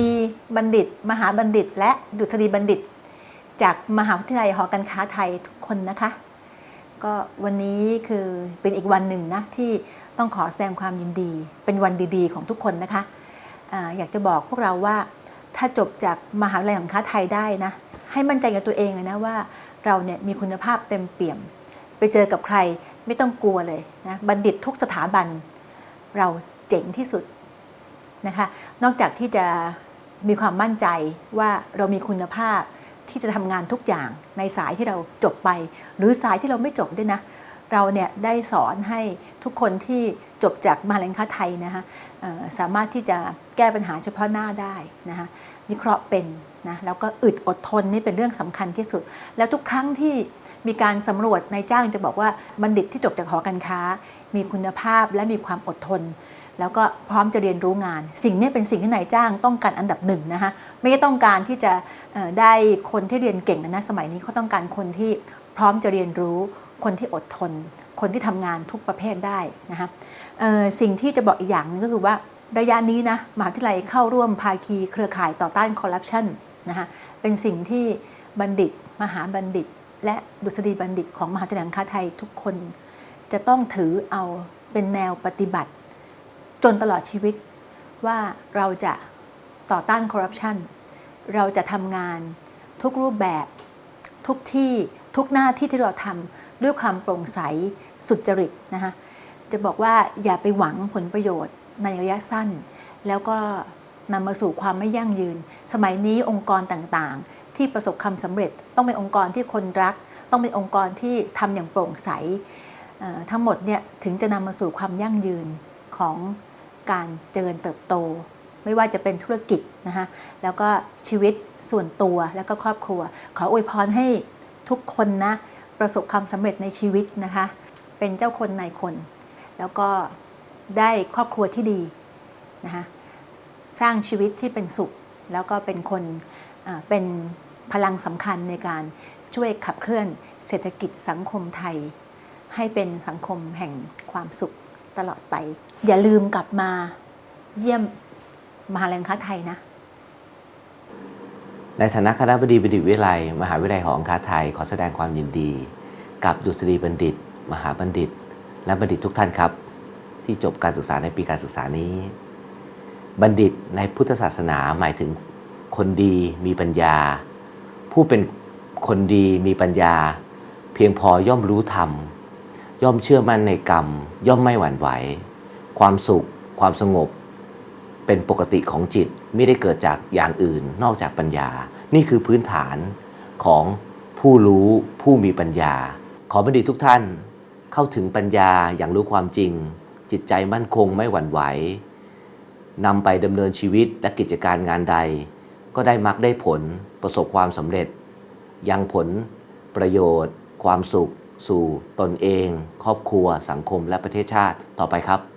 ดีบัณฑิต มหาบัณฑิต และดุษฎีบัณฑิต จากมหาวิทยาลัยหอการค้าไทยทุกคนนะคะ ก็วันนี้คือเป็นอีกวันหนึ่งนะที่ต้องขอแสดงความยินดี เป็นวันดีๆ ของทุกคนนะคะอาอยากจะบอกพวกเราว่าถ้าจบจากมหาวิทยาลัยหอการค้าไทยได้นะให้มั่นใจกับตัวเองเลยนะว่าเราเนี่ยมีคุณภาพเต็มเปี่ยม ไปเจอกับใครไม่ต้องกลัวเลยนะบัณฑิตทุกสถาบัน เราเจ๋งที่สุด นะคะ นอกจากที่จะมีความมั่นใจว่าเรามีคุณภาพที่จะทำงานทุกอย่างในสายที่เราจบไป หรือสายที่เราไม่จบด้วยนะ เราเนี่ยได้สอนให้ทุกคนที่จบจากมหาลัยค้าไทยนะคะสามารถที่จะแก้ปัญหาเฉพาะหน้าได้นะคะวิเคราะห์เป็นนะแล้วก็อึดอดทนนี่เป็นเรื่องสำคัญที่สุด แล้วทุกครั้งที่มีการสำรวจนายจ้างจะบอกว่าบัณฑิตที่จบจากหอการค้า มีคุณภาพและมีความอดทน แล้วก็พร้อมจะเรียนรู้งาน สิ่งนี้เป็นสิ่งที่นายจ้างต้องการอันดับหนึ่งนะคะไม่ได้ต้องการที่จะได้คนที่เรียนเก่งนะนะสมัยนี้เขาต้องการคนที่พร้อมจะเรียนรู้ คนที่อดทน คนที่ทำงานทุกประเภทได้นะคะสิ่งที่จะบอกอีกอย่างนึงก็คือว่าระยะนี้นะมหาวิทยาลัยเข้าร่วมภาคีเครือข่ายต่อต้านคอร์รัปชันนะคะเป็นสิ่งที่บัณฑิต มหาบัณฑิต และดุษฎีบัณฑิตของมหาวิทยาลัยการค้าไทยทุกคน จะต้องถือเอาเป็นแนวปฏิบัติ จนตลอดชีวิตว่าเราจะต่อต้านคอร์รัปชันเราจะทำงานทุกรูปแบบ ทุกที่ทุกหน้าที่ที่เราทำด้วยความโปร่งใสสุจริตนะคะจะบอกว่าอย่าไปหวังผลประโยชน์ในระยะสั้น แล้วก็นำมาสู่ความไม่ยั่งยืน สมัยนี้องค์กรต่างๆ ที่ประสบความสำเร็จ ต้องเป็นองค์กรที่คนรัก ต้องเป็นองค์กรที่ทำอย่างโปร่งใสทั้งหมดเนี่ยถึงจะนำมาสู่ความยั่งยืนของ การเจริญเติบโต ไม่ว่าจะเป็นธุรกิจนะคะแล้วก็ชีวิตส่วนตัวแล้วก็ครอบครัว ขออวยพรให้ทุกคนนะประสบความสำเร็จในชีวิตนะคะ เป็นเจ้าคนนายคน แล้วก็ได้ครอบครัวที่ดีนะคะสร้างชีวิตที่เป็นสุข แล้วก็เป็นคนเป็นพลังสำคัญในการช่วยขับเคลื่อนเศรษฐกิจสังคมไทย ให้เป็นสังคมแห่งความสุขตลอดไป อย่าลืมกลับมาเยี่ยมมหาลัยการค้าไทยนะ ในฐานะคณะบดีบัณฑิตวิทยาลัยมหาวิทยาลัยหอการค้าไทย ขอแสดงความยินดี กับดุษฎีบัณฑิต มหาบัณฑิต และบัณฑิตทุกท่านครับ ที่จบการศึกษาในปีการศึกษานี้ บัณฑิตในพุทธศาสนาหมายถึงคนดีมีปัญญา ผู้เป็นคนดีมีปัญญา เพียงพอย่อมรู้ธรรมย่อมเชื่อมั่นในกรรม ย่อมไม่หวั่นไหว ความสุข ความสงบ เป็นปกติของจิตไม่ได้เกิดจากอย่างอื่นนอกจากปัญญา นี่คือพื้นฐานของผู้รู้ผู้มีปัญญา ขอบัณฑิตทุกท่านเข้าถึงปัญญาอย่างรู้ความจริง จิตใจมั่นคงไม่หวั่นไหวนำไปดำเนินชีวิตและกิจการงานใด ก็ได้มักได้ผลประสบความสำเร็จ ยังผลประโยชน์ ความสุข สู่ตนเอง ครอบครัว สังคมและประเทศชาติต่อไปครับ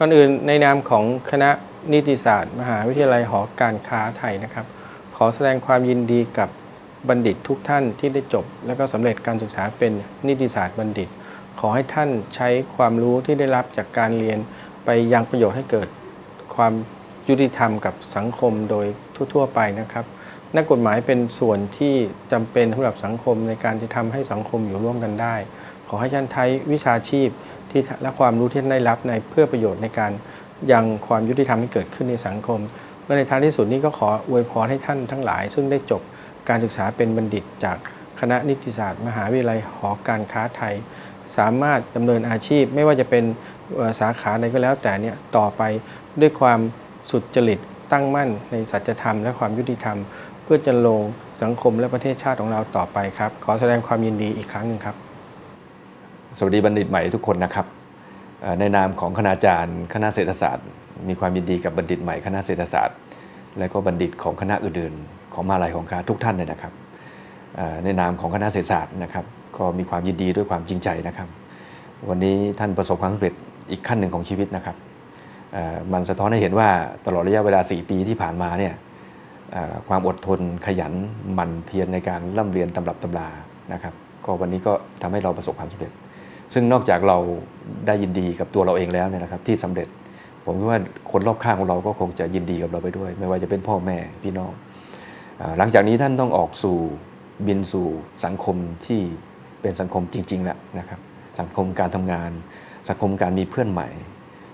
ก่อนอื่นในนามของคณะนิติศาสตร์ มหาวิทยาลัยหอการค้าไทยนะครับ ขอแสดงความยินดีกับบัณฑิตทุกท่านที่ได้จบ และก็สำเร็จการศึกษาเป็นนิติศาสตร์บัณฑิต ขอให้ท่านใช้ความรู้ที่ได้รับจากการเรียนไปยังประโยชน์ให้เกิดความยุติธรรมกับสังคมโดยทั่ว ๆ ไปนะครับ นักกฎหมายเป็นส่วนที่จำเป็นสำหรับสังคมในการที่ทำให้สังคมอยู่ร่วมกันได้ ขอให้ท่านใช้วิชาชีพ ที่และความรู้ที่ท่านได้รับในเพื่อประโยชน์ในการยังความยุติธรรมให้เกิดขึ้นในสังคม และในท้ายที่สุดนี้ก็ขออวยพรให้ท่านทั้งหลาย ซึ่งได้จบการศึกษาเป็นบัณฑิต จากคณะนิติศาสตร์ มหาวิทยาลัยหอการค้าไทย สามารถดำเนินอาชีพ ไม่ว่าจะเป็นสาขาใดก็แล้วแต่เนี่ยต่อไปด้วยความสุดจริตตั้งมั่นในสัจธรรมและความยุติธรรม เพื่อจะลงสังคมและประเทศชาติของเราต่อไปครับ ขอแสดงความยินดีอีกครั้งหนึ่งครับ สวัสดีบัณฑิตใหม่ทุกคนนะครับในนามของคณาจารย์ คณะเศรษฐศาสตร์ มีความยินดีกับบัณฑิตใหม่คณะเศรษฐศาสตร์ และก็บัณฑิตของคณะอื่นๆ ของมาลัยของค้าทุกท่านเลยนะครับในนามของคณะเศรษฐศาสตร์นะครับ ก็มีความยินดีด้วยความจริงใจนะครับ วันนี้ท่านประสบความสำเร็จอีกขั้นหนึ่งของชีวิตนะครับมันสะท้อนให้เห็นว่าตลอดระยะเวลา 4 ปีที่ผ่านมาเนี่ยความอดทนขยันหมั่นเพียรในการร่ำเรียนตำรับตำรานะครับ ก็วันนี้ก็ทำให้เราประสบความสำเร็จ ซึ่งนอกจากเราได้ยินดีกับตัวเราเองแล้วเนี่ยนะครับที่สำเร็จ ผมคิดว่าคนรอบข้างของเราก็คงจะยินดีกับเราไปด้วย ไม่ว่าจะเป็นพ่อแม่พี่น้องอหลังจากนี้ท่านต้องออกสู่บินสู่สังคมที่เป็นสังคมจริงๆแล้วนะครับสังคมการทำงาน สังคมการมีเพื่อนใหม่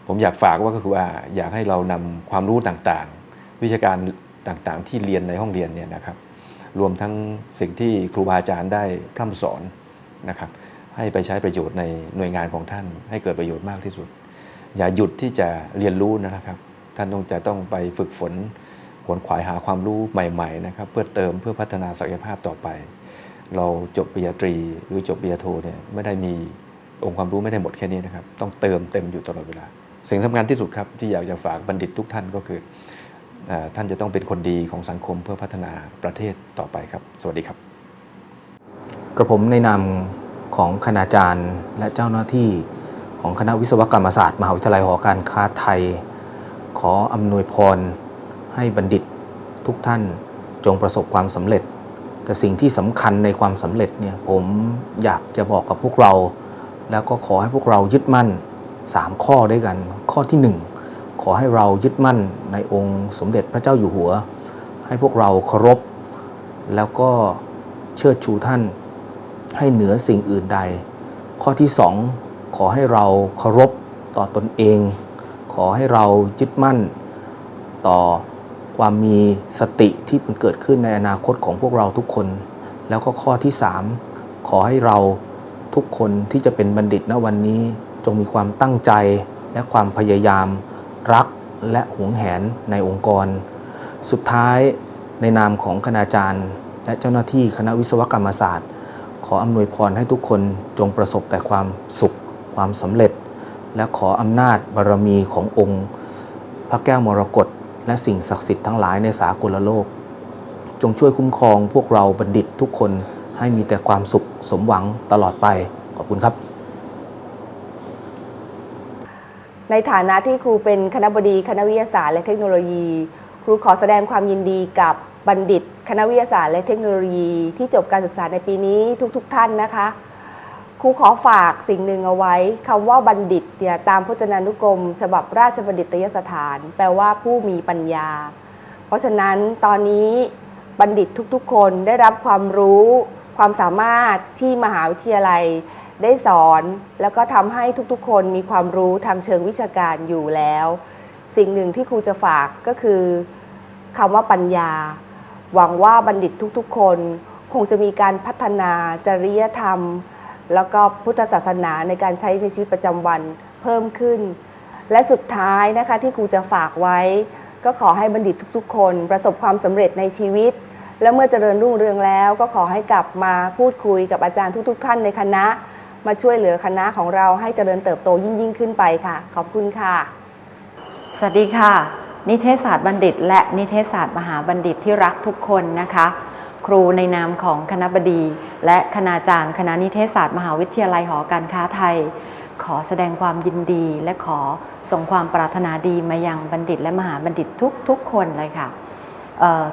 ผมอยากฝากว่าก็คือว่าอยากให้เรานำความรู้ต่างๆ วิชาการต่างๆ ที่เรียนในห้องเรียนเนี่ยนะครับรวมทั้งสิ่งที่ครูบาอาจารย์ได้พร่ำสอนนะครับ ให้ไปใช้ประโยชน์ในหน่วยงานของท่าน ให้เกิดประโยชน์มากที่สุด อย่าหยุดที่จะเรียนรู้นะครับ ท่านต้องจะต้องไปฝึกฝนขวนขวายหาความรู้ใหม่ๆนะครับเพื่อเติมเพื่อพัฒนาศักยภาพต่อไป เราจบปริญญาตรีหรือจบปริญญาโทเนี่ยไม่ได้มีองค์ความรู้ไม่ได้หมดแค่นี้นะครับ ต้องเติมเต็มอยู่ตลอดเวลา สิ่งสำคัญที่สุดครับที่อยากจะฝากบัณฑิตทุกท่านก็คืออท่านจะต้องเป็นคนดีของสังคมเพื่อพัฒนาประเทศต่อไปครับ สวัสดีครับ กระผมในนาม ของคณาจารย์และเจ้าหน้าที่ของคณะวิศวกรรมศาสตร์ มหาวิทยาลัยหอการค้าไทย ขออำนวยพร ให้บัณฑิตทุกท่านจงประสบความสำเร็จ แต่สิ่งที่สำคัญในความสำเร็จเนี่ยผมอยากจะบอกกับพวกเรา แล้วก็ขอให้พวกเรายึดมั่น 3 ข้อด้วยกัน ข้อที่ 1 ขอให้เรายึดมั่นในองค์สมเด็จพระเจ้าอยู่หัว ให้พวกเราเคารพแล้วก็เชิดชูท่าน ให้เหนือสิ่งอื่นใด ข้อที่สองขอให้เราเคารพต่อตนเอง ขอให้เรายึดมั่นต่อความมีสติที่มันเกิดขึ้นในอนาคตของพวกเราทุกคน แล้วก็ข้อที่สามขอให้เราทุกคนที่จะเป็นบัณฑิตณวันนี้จงมีความตั้งใจและความพยายาม รักและหวงแหนในองค์กร สุดท้ายในนามของคณาจารย์ และเจ้าหน้าที่คณะวิศวกรรมศาสตร์ ขออำนวยพรให้ทุกคนจงประสบแต่ความสุขความสำเร็จ และขออำนาจบารมีขององค์ พระแก้วมรกตและสิ่งศักดิ์สิทธิ์ทั้งหลายในสากลโลก จงช่วยคุ้มครองพวกเราบัณฑิตทุกคนให้มีแต่ความสุขสมหวังตลอดไป ขอบคุณครับ ในฐานะที่ครูเป็นคณะบดีคณะวิทยาศาสตร์และเทคโนโลยี ครูขอแสดงความยินดีกับ บัณฑิต คณะวิทยาศาสตร์และเทคโนโลยีที่จบการศึกษาในปีนี้ทุกๆทท่านนะคะครูขอฝากสิ่งหนึ่งเอาไว้คำว่าบัณฑิตเนี่ยตามพจนานุกรม ฉบับราชบัณฑิตยสถาน แปลว่าผู้มีปัญญา เพราะฉะนั้นตอนนี้บัณฑิตทุกๆ คนได้รับความรู้ความสามารถที่มหาวิทยาลัยได้สอน แล้วก็ทำให้ทุกๆ คนมีความรู้ทางเชิงวิชาการอยู่แล้ว สิ่งหนึ่งที่ครูจะฝากก็คือคำว่าปัญญา หวังว่าบัณฑิตทุกๆ คน คงจะมีการพัฒนาจริยธรรม แล้วก็พุทธศาสนาในการใช้ในชีวิตประจำวันเพิ่มขึ้น และสุดท้ายนะคะที่ครูจะฝากไว้ ก็ขอให้บัณฑิตทุกๆ คน ประสบความสำเร็จในชีวิต และเมื่อเจริญรุ่งเรืองแล้ว ก็ขอให้กลับมาพูดคุยกับอาจารย์ทุก ๆ ท่านในคณะ มาช่วยเหลือคณะของเราให้เจริญเติบโตยิ่งยิ่งๆขึ้นไปค่ะ ขอบคุณค่ะ สวัสดีค่ะ นิเทศศาสตร์บัณฑิต และนิเทศศาสตร์มหาบัณฑิตที่รักทุกคนนะคะ ครูในนามของคณะบดี และคณาจารย์ คณะนิเทศศาสตร์มหาวิทยาลัยหอการค้าไทย ขอแสดงความยินดีและขอส่งความปรารถนาดีมายังบัณฑิต และมหาบัณฑิตทุกๆคนเลยค่ะ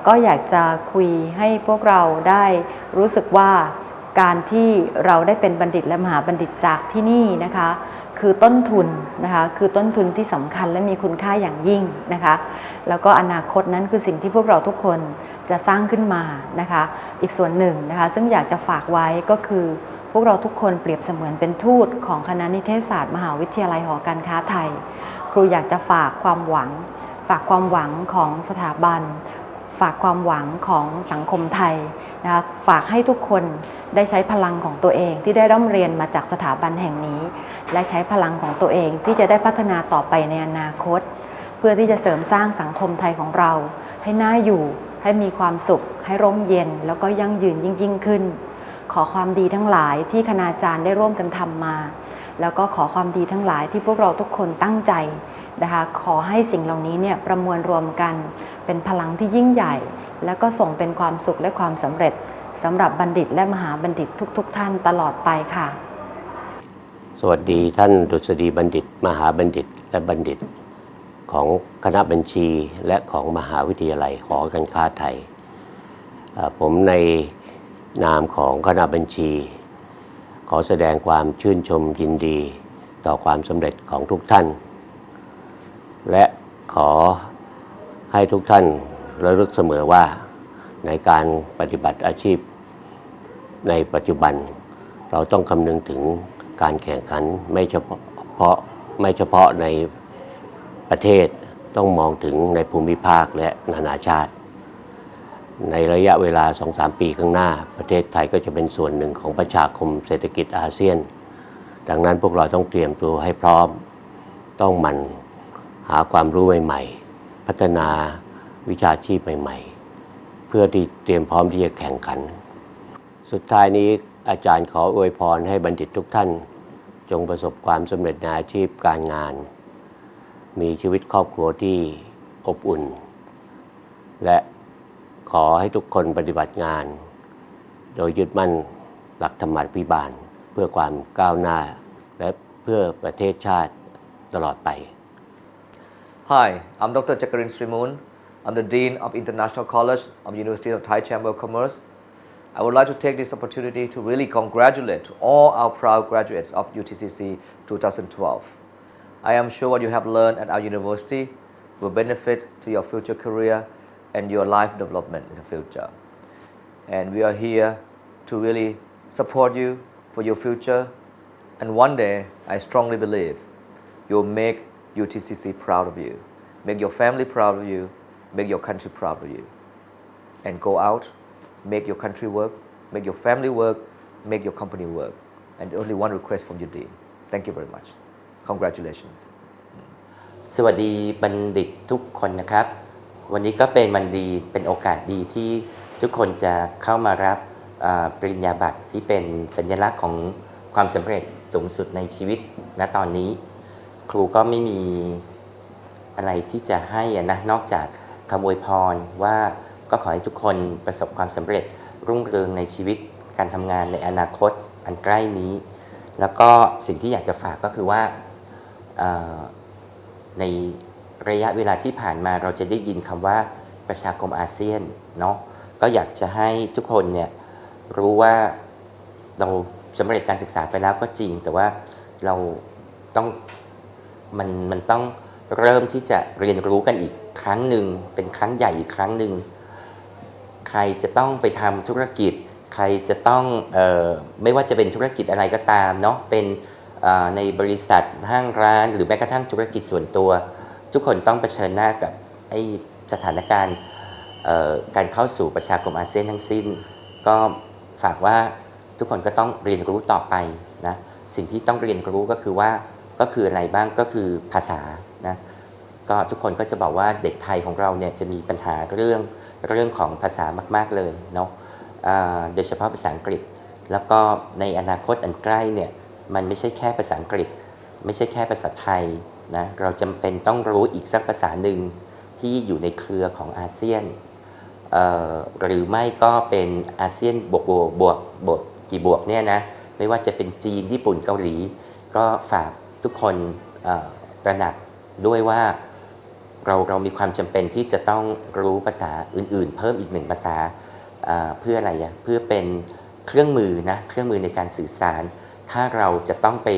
ก็อยากจะคุยให้พวกเราได้รู้สึกว่าการที่เราได้เป็นบัณฑิตและมหาบัณฑิตจากที่นี่นะคะ คือต้นทุนนะคะคือต้นทุนที่สำคัญและมีคุณค่าอย่างยิ่งนะคะแล้วก็อนาคตนั้นคือสิ่งที่พวกเราทุกคนจะสร้างขึ้นมานะคะอีกส่วนหนึ่งนะคะซึ่งอยากจะฝากไว้ก็คือพวกเราทุกคนเปรียบเสมือนเป็นทูตของคณะนิเทศศาสตร์มหาวิทยาลัยหอการค้าไทย ครูอยากจะฝากความหวัง ฝากความหวังของสถาบัน ฝากความหวังของสังคมไทยนะคะฝากให้ทุกคนได้ใช้พลังของตัวเองที่ได้ร่ำเรียนมาจากสถาบันแห่งนี้ และใช้พลังของตัวเองที่จะได้พัฒนาต่อไปในอนาคต เพื่อที่จะเสริมสร้างสังคมไทยของเรา ให้น่าอยู่ให้มีความสุข ให้ร่มเย็น แล้วก็ยั่งยืนยิ่งยิ่งขึ้น ขอความดีทั้งหลายที่คณาจารย์ได้ร่วมกันทำมา แล้วก็ขอความดีทั้งหลายที่พวกเราทุกคนตั้งใจนะคะขอให้สิ่งเหล่านี้เนี่ยประมวลรวมกันเป็นพลังที่ยิ่งใหญ่ แล้วก็ส่งเป็นความสุขและความสำเร็จสำหรับบัณฑิตและมหาบัณฑิตทุกๆท่านตลอดไปค่ะ สวัสดีท่านดุษฎีบัณฑิต มหาบัณฑิตและบัณฑิต ของคณะบัญชีและของมหาวิทยาลัยหอการค้าไทย ผมในนามของคณะบัญชี ขอแสดงความชื่นชมยินดีต่อความสำเร็จของทุกท่าน และขอ ให้ทุกท่านระลึกเสมอว่าในการปฏิบัติอาชีพ ในปัจจุบัน เราต้องคำนึงถึงการแข่งขันไม่เฉพาะไม่เฉพาะในประเทศต้องมองถึงในภูมิภาคและนานาชาติ ในระยะเวลา 2-3 ปีข้างหน้า ประเทศไทยก็จะเป็นส่วนหนึ่งของประชาคมเศรษฐกิจอาเซียน ดังนั้นพวกเราต้องเตรียมตัวให้พร้อม ต้องหมันหาความรู้ใหม่ๆ พัฒนาวิชาชีพใหม่ ๆ เพื่อที่เตรียมพร้อมที่จะแข่งขัน สุดท้ายนี้อาจารย์ขออวยพรให้บัณฑิตทุกท่าน จงประสบความสำเร็จในอาชีพการงาน มีชีวิตครอบครัวที่อบอุ่น และขอให้ทุกคนปฏิบัติงาน โดยยึดมั่นหลักธรรมาภิบาล เพื่อความก้าวหน้า และเพื่อประเทศชาติตลอดไป Hi, I'm Dr. Jakarin Srimun. I'm the Dean of International College of University of Thai Chamber of Commerce. I would like to take this opportunity to really congratulate all our proud graduates of UTCC 2012. I am sure what you have learned at our university will benefit to your future career and your life development in the future. And we are here to really support you for your future. And one day, I strongly believe you'll make UTCC proud of you, make your family proud of you, make your country proud of you. And go out, make your country work, make your family work, make your company work. And only one request from your Dean. Thank you very much. Congratulations. สวัสดีบัณฑิตทุกคนนะครับ วันนี้ก็เป็นวันดีเป็นโอกาสดีที่ทุกคนจะเข้ามารับปริญญาบัตรที่เป็นสัญลักษณ์ของความสำเร็จสูงสุดในชีวิตณตอนนี้ ครูก็ไม่มีอะไรที่จะให้นะนอกจากคำอวยพรว่าก็ขอให้ทุกคนประสบความสำเร็จรุ่งเรืองในชีวิตการทำงานในอนาคตอันใกล้นี้ แล้วก็สิ่งที่อยากจะฝากก็คือว่าในระยะเวลาที่ผ่านมาเราจะได้ยินคำว่าประชาคมอาเซียนเนาะก็อยากจะให้ทุกคนเนี่ยรู้ว่าเราสำเร็จการศึกษาไปแล้วก็จริง แต่ว่าเราต้อง มันมันต้องเริ่มที่จะเรียนรู้กันอีกครั้งหนึ่งเป็นครั้งใหญ่อีกครั้งหนึ่งใครจะต้องไปทำธุรกิจ ใครจะต้องออไม่ว่าจะเป็นธุรกิจอะไรก็ตามเนาะเป็นในบริษัทห้างร้าน หรือแม้กระทั่งธุรกิจส่วนตัว ทุกคนต้องเผชิญหน้ากับไอ้สถานการณ์การเข้าสู่ประชาคมอาเซียนทั้งสิ้น ก็ฝากว่าทุกคนก็ต้องเรียนรู้ต่อไปนะสิ่งที่ต้องเรียนรู้ก็คือว่า ก็คืออะไรบ้างก็คือภาษานะก็ทุกคนก็จะบอกว่าเด็กไทยของเราเนี่ยจะมีปัญหาเรื่องเรื่องของภาษามาก ๆเลยเนาะโดยเฉพาะภาษาอังกฤษ แล้วก็ในอนาคตอันใกล้เนี่ยมันไม่ใช่แค่ภาษาอังกฤษ ไม่ใช่แค่ภาษาไทยนะเราจำเป็นต้องรู้อีกสักภาษาหนึ่งที่อยู่ในเครือของอาเซียนหรือไม่ก็เป็นอาเซียนบวกบวกบวกบวกกี่บวกเนี่ยนะไม่ว่าจะเป็นจีนญี่ปุ่นเกาหลี ก็ฝาก ทุกคนตระหนักด้วยว่าเราเรามีความจำเป็นที่จะต้องรู้ภาษาอื่นๆ เพิ่มอีกหนึ่งภาษาเพื่ออะไรอะเพื่อเป็นเครื่องมือนะเครื่องมือในการสื่อสาร ถ้าเราจะต้องไป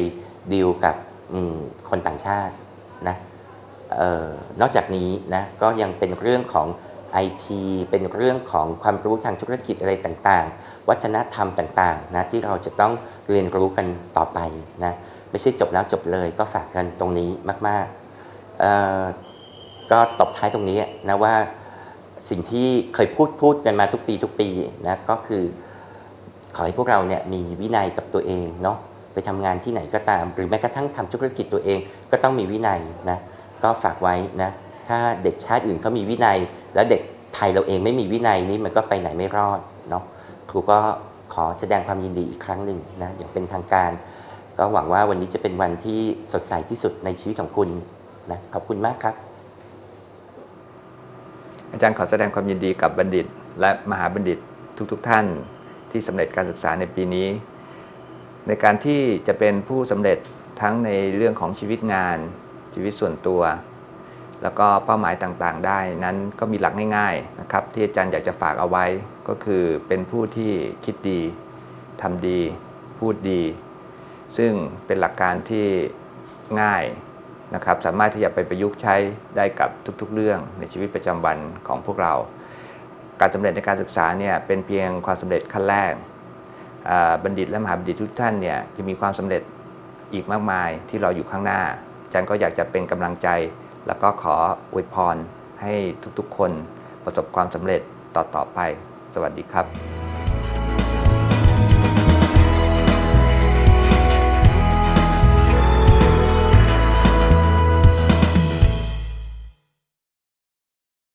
ดีลกับคนต่างชาตินะออนอกจากนี้นะก็ยังเป็นเรื่องของ IT เป็นเรื่องของความรู้ทางธุรกิจอะไรต่างๆ วัฒนธรรมต่างๆนะที่เราจะต้องเรียนรู้กันต่อไปนะ ไม่ใช่จบแล้วจบเลยก็ฝากกันตรงนี้มากๆก็ตบท้ายตรงนี้นะว่าสิ่งที่เคยพูดพูดกันมาทุกปีทุกปีนะก็คือขอให้พวกเราเนี่ยมีวินัยกับตัวเองเนาะไปทำงานที่ไหนก็ตาม หรือแม้กระทั่งทำธุรกิจตัวเองก็ต้องมีวินัยนะก็ฝากไว้นะถ้าเด็กชาติอื่นเขามีวินัย แล้วเด็กไทยเราเองไม่มีวินัยนี่มันก็ไปไหนไม่รอดเนาะครูก็ขอแสดงความยินดีอีกครั้งหนึ่งนะอย่างเป็นทางการ ก็หวังว่าวันนี้จะเป็นวันที่สดใสที่สุดในชีวิตของคุณนะขอบคุณมากครับ อาจารย์ขอแสดงความยินดีกับบัณฑิต และมหาบัณฑิตทุกๆทท่านที่สำเร็จการศึกษาในปีนี้ ในการที่จะเป็นผู้สำเร็จทั้งในเรื่องของชีวิตงาน ชีวิตส่วนตัว แล้วก็เป้าหมายต่างๆ ได้นั้นก็มีหลักง่ายๆนะครับ ที่อาจารย์อยากจะฝากเอาไว้ก็คือเป็นผู้ที่คิดดีทำดี พูดดี ซึ่งเป็นหลักการที่ง่ายนะครับสามารถที่จะไปประยุกต์ใช้ได้กับทุกๆ เรื่องในชีวิตประจำวันของพวกเรา การสำเร็จในการศึกษาเนี่ยเป็นเพียงความสำเร็จขั้นแรกบัณฑิตและมหาบัณฑิตทุกท่านเนี่ยจะมีความสำเร็จอีกมากมายที่เรออยู่ข้างหน้าจารย์ก็อยากจะเป็นกำลังใจ แล้วก็ขออวยพรให้ทุกๆ คนประสบความสำเร็จต่อๆไป สวัสดีครับ